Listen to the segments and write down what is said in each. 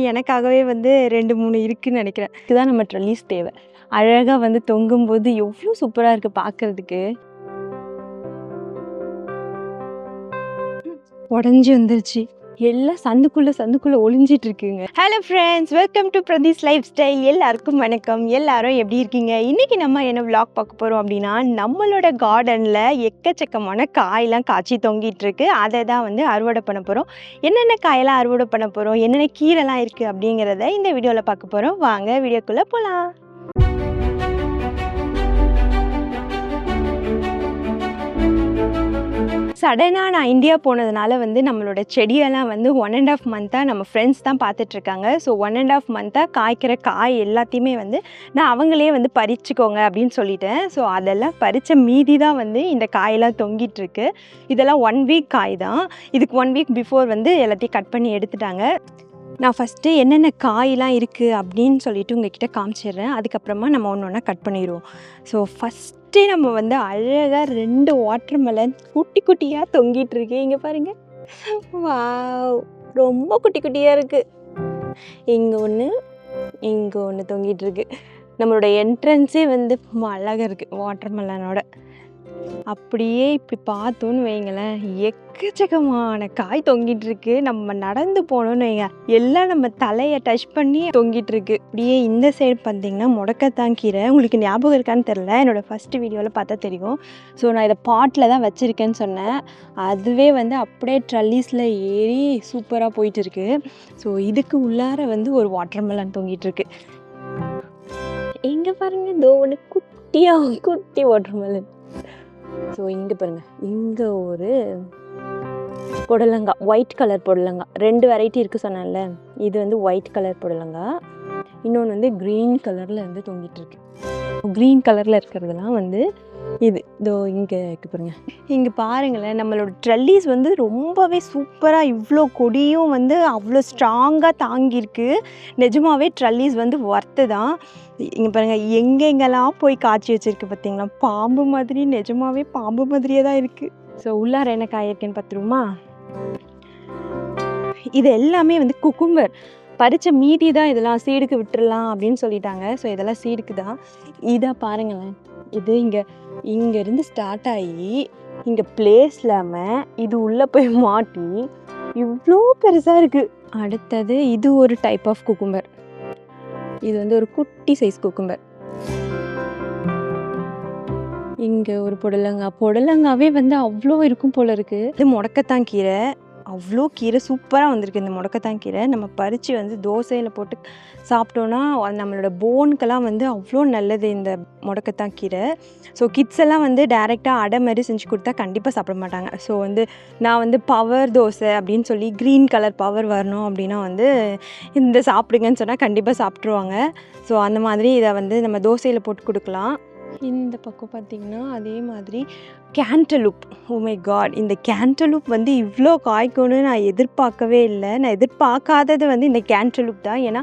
எனக்காகவே வந்து ரெண்டு மூணு இருக்குன்னு நினைக்கிறேன். இதுதான் நம்ம ட்ரெல்லிஸ் தேவை. அழகாக வந்து தொங்கும்போது எவ்வளோ சூப்பராக இருக்குது பார்க்கறதுக்கு உடஞ்சி வந்துருச்சு. எல்லாம் சந்துக்குள்ளே சந்துக்குள்ளே ஒளிஞ்சிட்டு இருக்குங்க hello friends welcome to Pradeesh life style எல்லாருக்கும் வணக்கம். எல்லாரும் எப்படி இருக்கீங்க? இன்றைக்கி நம்ம என்ன விளாக் பார்க்க போகிறோம் அப்படின்னா நம்மளோட கார்டனில் எக்கச்சக்கமான காயெல்லாம் காய்ச்சி தொங்கிட்டு இருக்கு அதை தான் வந்து அறுவடை பண்ண போகிறோம் என்னென்ன காயெல்லாம் அறுவடை பண்ண போகிறோம் என்னென்ன கீரைலாம் இருக்குது அப்படிங்கிறத இந்த வீடியோவில் பார்க்க போகிறோம் வாங்க வீடியோக்குள்ளே போகலாம் சடனாக நான் இந்தியா போனதுனால வந்து நம்மளோட செடியெல்லாம் வந்து ஒன் அண்ட் ஆஃப் மந்த்தாக நம்ம ஃப்ரெண்ட்ஸ் தான் பார்த்துட்ருக்காங்க. ஸோ ஒன் அண்ட் ஆஃப் மந்த்தாக காய்க்கிற காய் எல்லாத்தையுமே வந்து நான் அவங்களே வந்து பறிச்சுக்கோங்க அப்படின்னு சொல்லிட்டேன். ஸோ அதெல்லாம் பறித்த மீதி தான் வந்து இந்த காயெல்லாம் தொங்கிட்டுருக்கு இதெல்லாம் ஒன் வீக் காய் தான். இதுக்கு ஒன் வீக் பிஃபோர் வந்து எல்லாத்தையும் கட் பண்ணி எடுத்துட்டாங்க. நான் ஃபஸ்ட்டு என்னென்ன காயெலாம் இருக்குது அப்படின்னு சொல்லிட்டு உங்ககிட்ட காமிச்சிடுறேன். அதுக்கப்புறமா நம்ம ஒன்று ஒன்றா கட் பண்ணிடுவோம். ஸோ ஃபஸ்ட் ஃபஸ்ட்டே நம்ம வந்து அழகாக ரெண்டு வாட்டர் மெலன் குட்டி குட்டியாக தொங்கிட்டு இருக்கு. இங்கே பாருங்க. வாவ் ரொம்ப குட்டி குட்டியாக இருக்குது இங்கே ஒன்று இங்கே ஒன்று தொங்கிட்டு இருக்கு. நம்மளோட என்ட்ரன்ஸே வந்து அழகாக இருக்குது வாட்டர் மெலனோட அப்படியே இப்படி பார்த்தோன்னு வைங்களேன். எக்கச்சக்கமான காய் தொங்கிட்டு இருக்கு நம்ம நடந்து போனோம்னு வைங்க. எல்லாம் நம்ம தலையை டச் பண்ணி தொங்கிட்டு இருக்கு அப்படியே இந்த சைடு பார்த்தீங்கன்னா முடக்கத்தான் கீரை. உங்களுக்கு ஞாபகம் இருக்கான்னு தெரில என்னோட ஃபர்ஸ்ட் வீடியோவில் பார்த்தா தெரியும். ஸோ நான் இதை பாட்டில் தான் வச்சுருக்கேன்னு சொன்னேன். அதுவே வந்து அப்படியே ட்ரல்லீஸில் ஏறி சூப்பராக போயிட்டு இருக்கு ஸோ இதுக்கு உள்ளார வந்து ஒரு வாட்டர் மெலன் தொங்கிட்டு இருக்கு எங்கே பாருங்க இதோ ஒன்று குட்டியாக குட்டி வாட்டர் மெலன் ஸோ இங்கே பாருங்க. இங்கே ஒரு புடலங்காய் ஒயிட் கலர் புடலங்காய். ரெண்டு வெரைட்டி இருக்குது சொன்னேன்ல. இது வந்து ஒயிட் கலர் புடலங்காய். இன்னொன்று வந்து க்ரீன் கலரில் வந்து தொங்கிட்டு இருக்கு. க்ரீன் கலரில் இருக்கிறதுலாம் வந்து இது இதோ இங்கே இருக்கு பாருங்க. இங்கே பாருங்களேன் நம்மளோட ட்ரெல்லிஸ் வந்து ரொம்பவே சூப்பராக இவ்வளோ கொடியும் வந்து அவ்வளோ ஸ்ட்ராங்காக தாங்கியிருக்கு. நிஜமாகவே ட்ரெல்லிஸ் வந்து ஒர்த்து தான். இங்கே பாருங்கள் எங்கெங்கெல்லாம் போய் காய்ச்சி வச்சிருக்கு பார்த்தீங்களா பாம்பு மாதிரி நிஜமாவே பாம்பு மாதிரியே தான் இருக்குது ஸோ உள்ளார என்ன காய் இருக்குன்னு பார்த்துருமா இது எல்லாமே வந்து குக்கும்பர் பறித்த மீதி தான் இதெல்லாம் சீடுக்கு விட்டுறலாம் அப்படின்னு சொல்லிட்டாங்க. ஸோ இதெல்லாம் சீடுக்கு தான். இதை பாருங்களேன். இது இங்கே இங்கேருந்து ஸ்டார்ட் ஆகி இங்கே பிளேஸ் இல்லாமல் இது உள்ளே போய் மாட்டி இவ்வளோ பெருசாக இருக்குது அடுத்தது இது ஒரு டைப் ஆஃப் குக்கும்பர் இது வந்து ஒரு குட்டி சைஸ் குக்கும்பர் இங்கே ஒரு புடலங்காய் புடலங்காவே வந்து அவ்வளோ இருக்கும் போல இருக்குது இது முடக்கத்தான் கீரை. அவ்வளோ கீரை சூப்பராக வந்திருக்கு. இந்த முடக்கத்தான் கீரை. நம்ம பறித்து வந்து தோசையில் போட்டு சாப்பிட்டோன்னா நம்மளோட போனுக்கெல்லாம் வந்து அவ்வளோ நல்லது இந்த முடக்கத்தான் கீரை. ஸோ கிட்ஸ் எல்லாம் வந்து டேரெக்டாக அடை மாதிரி செஞ்சு கொடுத்தா கண்டிப்பாக சாப்பிட மாட்டாங்க. ஸோ வந்து நான் வந்து பவர் தோசை அப்படின்னு சொல்லி க்ரீன் கலர் பவர் வரணும் அப்படின்னா வந்து இந்த சாப்பிடுங்கன்னு சொன்னால் கண்டிப்பாக சாப்பிட்ருவாங்க ஸோ அந்த மாதிரி இதை வந்து நம்ம தோசையில் போட்டு கொடுக்கலாம். இந்த பக்கம் பார்த்திங்கன்னா அதே மாதிரி கேண்டலூப் மை காட் இந்த கேண்டலூப் வந்து இவ்வளோ காய்க்கும்னு நான் எதிர்பார்க்கவே இல்லை. நான் எதிர்பார்க்காதது வந்து இந்த கேண்டலூப் தான். ஏன்னா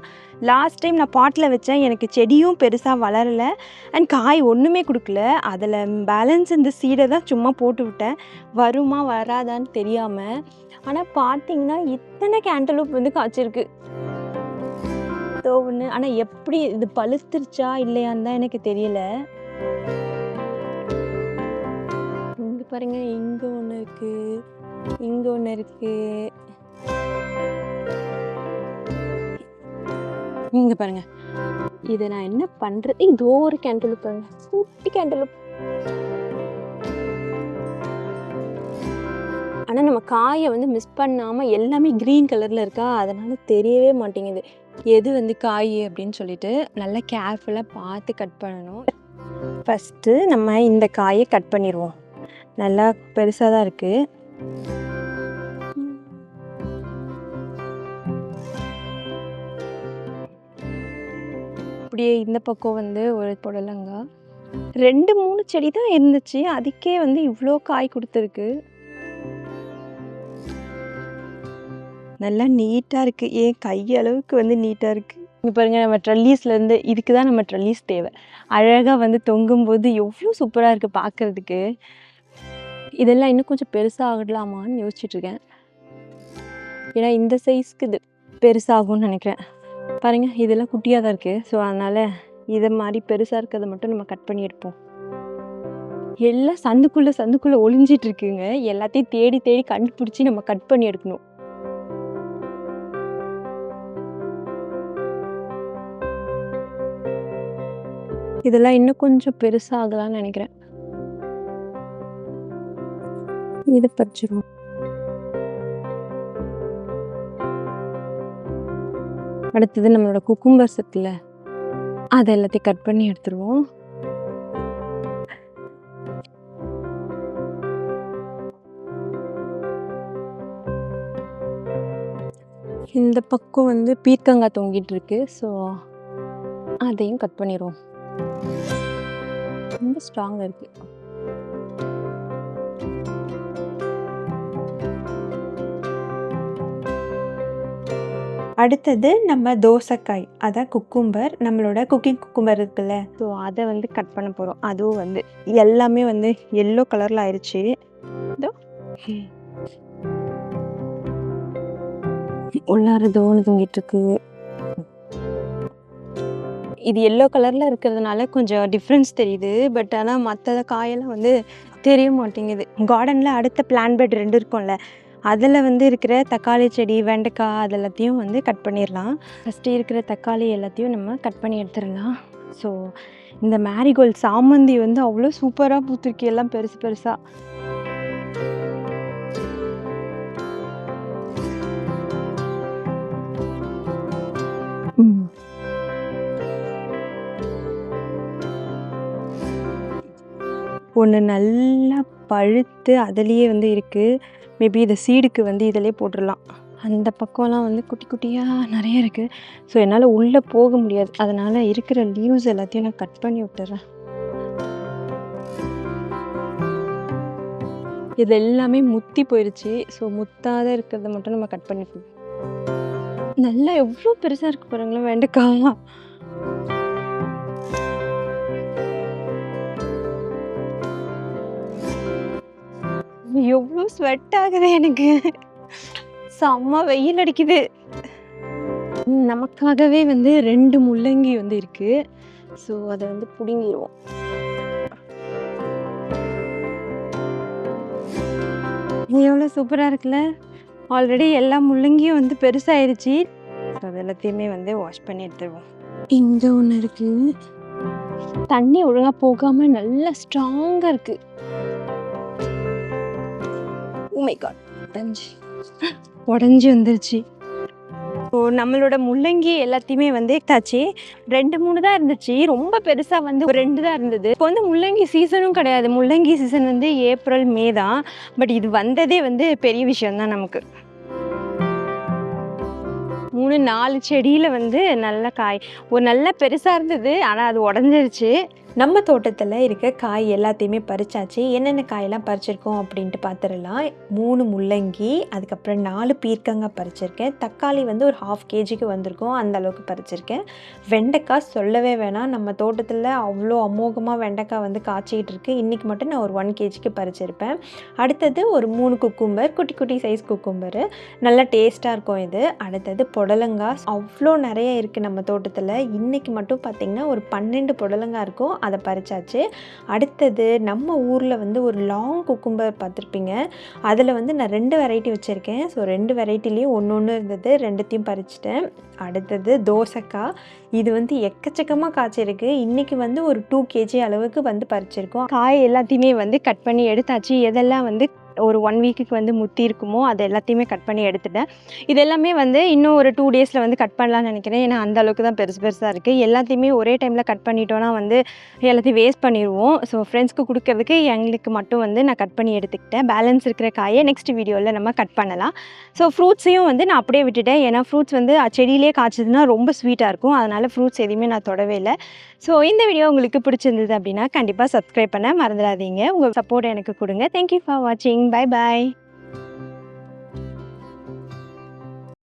லாஸ்ட் டைம் நான் பாட்டில் வச்சேன். எனக்கு செடியும் பெருசாக வளரலை. அண்ட் காய் ஒன்றுமே கொடுக்கல. அதில் பேலன்ஸ் இந்த சீடை தான் சும்மா போட்டு விட்டேன். வருமா வராதான்னு தெரியாமல் ஆனால் பார்த்தீங்கன்னா இத்தனை கேண்டலூப் வந்து காய்ச்சிருக்கு. ஏதோ ஒன்று ஆனால் எப்படி இது பழுத்துருச்சா இல்லையான்னு தான் எனக்கு தெரியல. பாருங்கள் பாருங்க இங்கே ஒன்று இருக்கு இங்கே ஒன்று இருக்கு. இங்கே பாருங்க. இதை நான் என்ன பண்ணுறது இதோ ஒரு கேண்டலுப் பாருங்க. குட்டி கேண்டலுப் ஆனால் நம்ம காயை வந்து மிஸ் பண்ணாமல் எல்லாமே க்ரீன் கலரில் இருக்கா? அதனால் தெரியவே மாட்டேங்குது. எது வந்து காய் அப்படின்னு சொல்லிட்டு நல்லா கேர்ஃபுல்லாக பார்த்து கட் பண்ணணும். ஃபஸ்ட்டு நம்ம இந்த காயை கட் பண்ணிடுவோம். நல்லா பெருசாக தான் இருக்குது அப்படியே இந்த பக்கம் வந்து ஒரு புடலங்காய் ரெண்டு மூணு செடி தான் இருந்துச்சு. அதுக்கே வந்து இவ்வளோ காய் கொடுத்துருக்கு. நல்லா நீட்டாக இருக்குது ஏன் கையளவுக்கு வந்து நீட்டாக இருக்குது இங்கே பாருங்க நம்ம ட்ரல்லீஸ்லேருந்து இதுக்கு தான் நம்ம ட்ரல்லீஸ் தேவை. அழகாக வந்து தொங்கும்போது எவ்வளோ சூப்பராக இருக்குது பார்க்குறதுக்கு இதெல்லாம் இன்னும் கொஞ்சம் பெருசாக ஆகலாமான்னு யோசிச்சுட்டு இருக்கேன் ஏன்னா இந்த சைஸ்க்கு இது பெருசாகும்னு நினைக்கிறேன். பாருங்கள் இதெல்லாம் குட்டியாக தான் இருக்குது ஸோ அதனால் இதை மாதிரி பெருசாக இருக்கிறத மட்டும் நம்ம கட் பண்ணி எடுப்போம். எல்லாம் சந்துக்குள்ளே சந்துக்குள்ளே ஒளிஞ்சிட்டு இருக்குங்க எல்லாத்தையும் தேடி தேடி கண்டுபிடிச்சி நம்ம கட் பண்ணி எடுக்கணும். இதெல்லாம் இன்னும் கொஞ்சம் பெருசாகலாம்னு நினைக்கிறேன். இதை பறிச்சிருவோம் அடுத்தது நம்மளோட குக்கும்பர்ஸ் இருக்குல்ல அதை எல்லாத்தையும் கட் பண்ணி எடுத்துருவோம். இந்த பக்கம் வந்து பீர்க்கங்காய் தொங்கிட்டு இருக்கு. ஸோ அதையும் கட் பண்ணிடுவோம் ரொம்ப ஸ்ட்ராங்காக இருக்குது அடுத்தது நம்ம தோசைக்காய். அதான் குக்கும்பர் நம்மளோட குக்கிங் குக்கும்பர் இருக்குல்ல. ஸோ அதை வந்து கட் பண்ண போகிறோம் அதுவும் வந்து எல்லாமே வந்து எல்லோ கலரில் ஆயிடுச்சு இதோ. உள்ளார தோணு தொங்கிட்டு இருக்கு. இது எல்லோ கலரில் இருக்கிறதுனால கொஞ்சம் டிஃப்ரென்ஸ் தெரியுது. பட் ஆனால் மற்ற காயெல்லாம் வந்து தெரிய மாட்டேங்குது. கார்டனில் அடுத்த பிளான் பெட் ரெண்டு இருக்கும்ல. அதில் வந்து இருக்கிற தக்காளி செடி வெண்டைக்காய் அது எல்லாத்தையும் வந்து கட் பண்ணிடலாம் ஃபஸ்ட்டு இருக்கிற தக்காளி எல்லாத்தையும் நம்ம கட் பண்ணி எடுத்துடலாம் ஸோ இந்த மேரிகோல்ட் சாமந்தி வந்து அவ்வளோ சூப்பராக பூத்திருக்கு. எல்லாம் பெருசு பெருசாக ஒன்று நல்லா பழுத்து அதுலேயே வந்து இருக்குது மேபி இதை சீடுக்கு வந்து இதிலே போட்டுடலாம் அந்த பக்கம்லாம் வந்து குட்டி குட்டியாக நிறைய இருக்குது ஸோ என்னால் உள்ளே போக முடியாது. அதனால் இருக்கிற லீவ்ஸ் எல்லாத்தையும் நான் கட் பண்ணி விட்டுறேன். இது எல்லாமே முத்தி போயிடுச்சு ஸோ முத்தாத இருக்கிறத மட்டும் நம்ம கட் பண்ணிப்போம் நல்லா எவ்வளோ பெருசாக இருக்குது பாருங்களேன் வெண்டைக்காய் எவ்வளோ ஸ்வெட் ஆகுது எனக்கு. செம்ம வெயில் அடிக்குது. நமக்காகவே வந்து ரெண்டு முள்ளங்கி வந்து இருக்கு. ஸோ அதை வந்து பிடுங்கிடுவோம் எவ்வளோ சூப்பராக இருக்குல்ல? ஆல்ரெடி எல்லா முள்ளங்கியும் வந்து பெருசாயிருச்சு. ஸோ அது எல்லாத்தையுமே வந்து வாஷ் பண்ணி எடுத்துருவோம். இங்கே ஒன்று இருக்குது தண்ணி ஒழுங்காக போகாமல் நல்லா ஸ்ட்ராங்காக இருக்குது மை காட் உடஞ்சி. உடஞ்சி வந்துருச்சு. ஸோ நம்மளோட முள்ளங்கி எல்லாத்தையுமே வந்து எடுத்தாச்சு ரெண்டு மூணு தான் இருந்துச்சு. ரொம்ப பெருசாக வந்து ஒரு ரெண்டு தான் இருந்தது. இப்போ வந்து முள்ளங்கி சீசனும் கிடையாது. முள்ளங்கி சீசன் வந்து ஏப்ரல் மே தான். பட் இது வந்ததே வந்து பெரிய விஷயம்தான் நமக்கு. மூணு நாலு செடியில் வந்து நல்ல காய். ஒரு நல்ல பெருசாக இருந்தது. ஆனால் அது உடஞ்சிருச்சு. நம்ம தோட்டத்தில் இருக்க காய் எல்லாத்தையுமே பறிச்சாச்சு. என்னென்ன காயெல்லாம் பறிச்சிருக்கோம் அப்படின்ட்டு பார்த்துடலாம் மூணு முள்ளங்கி அதுக்கப்புறம் நாலு பீர்க்கங்காய் பறிச்சிருக்கேன். தக்காளி வந்து ஒரு ஹாஃப் கேஜிக்கு வந்திருக்கும். அந்த அளவுக்கு பறிச்சிருக்கேன். வெண்டைக்காய் சொல்லவே வேணாம். நம்ம தோட்டத்தில் அவ்வளோ அமோகமாக வெண்டைக்காய் வந்து காய்ச்சிக்கிட்டு இருக்கு. இன்றைக்கி மட்டும் நான் ஒரு ஒன் கேஜிக்கு பறிச்சிருப்பேன். அடுத்தது ஒரு மூணு குக்கும்பர் குட்டி குட்டி சைஸ் குக்கும்பர் நல்லா டேஸ்ட்டாக இருக்கும் இது. அடுத்தது புடலங்காய். அவ்வளோ நிறைய இருக்குது நம்ம தோட்டத்தில். இன்றைக்கி மட்டும் பார்த்திங்கன்னா ஒரு பன்னெண்டு புடலங்காய் இருக்கும். அதை பறிச்சாச்சு. அடுத்தது நம்ம ஊரில் வந்து ஒரு லாங் குக்கும்பர் பார்த்துருப்பீங்க. அதில் வந்து நான் ரெண்டு வெரைட்டி வச்சுருக்கேன். ஸோ ரெண்டு வெரைட்டிலையும் ஒன்று ஒன்று இருந்தது. ரெண்டுத்தையும் பறிச்சிட்டேன். அடுத்தது தோசைக்காய். இது வந்து எக்கச்சக்கமாக காய்ச்சிருக்கு. இன்றைக்கி வந்து ஒரு டூ கேஜி அளவுக்கு வந்து பறிச்சிருக்கோம். காய் எல்லாத்தையுமே வந்து கட் பண்ணி எடுத்தாச்சு. எதெல்லாம் வந்து ஒரு ஒன் வீக்குக்கு வந்து முத்தி இருக்குமோ அது எல்லாத்தையுமே கட் பண்ணி எடுத்துட்டேன். இது எல்லாமே வந்து இன்னும் ஒரு டூ டேஸில் வந்து கட் பண்ணலாம்னு நினைக்கிறேன். ஏன்னா அந்த அளவுக்கு தான் பெருசு பெருசாக இருக்குது எல்லாத்தையுமே ஒரே டைமில் கட் பண்ணிட்டோன்னா வந்து எல்லாத்தையும் வேஸ்ட் பண்ணிடுவோம். ஸோ ஃப்ரெண்ட்ஸ்க்கு கொடுக்கறதுக்கு எங்களுக்கு மட்டும் வந்து நான் கட் பண்ணி எடுத்துக்கிட்டேன். பேலன்ஸ் இருக்கிற காயை நெக்ஸ்ட் வீடியோவில் நம்ம கட் பண்ணலாம். ஸோ ஃப்ரூட்ஸையும் வந்து நான் அப்படியே விட்டுட்டேன். ஏன்னா ஃப்ரூட்ஸ் வந்து செடியிலே காய்ச்சதுன்னா ரொம்ப ஸ்வீட்டாக இருக்கும். அதனால் ஃப்ரூட்ஸ் எதுவுமே நான் தொடவே இல்லை. ஸோ இந்த வீடியோ உங்களுக்கு பிடிச்சிருந்தது அப்படின்னா கண்டிப்பாக சப்ஸ்கிரைப் பண்ண மறந்துடாதீங்க. உங்கள் சப்போர்ட் எனக்கு கொடுங்க. தேங்க்யூ ஃபார் வாட்சிங் பை பாய்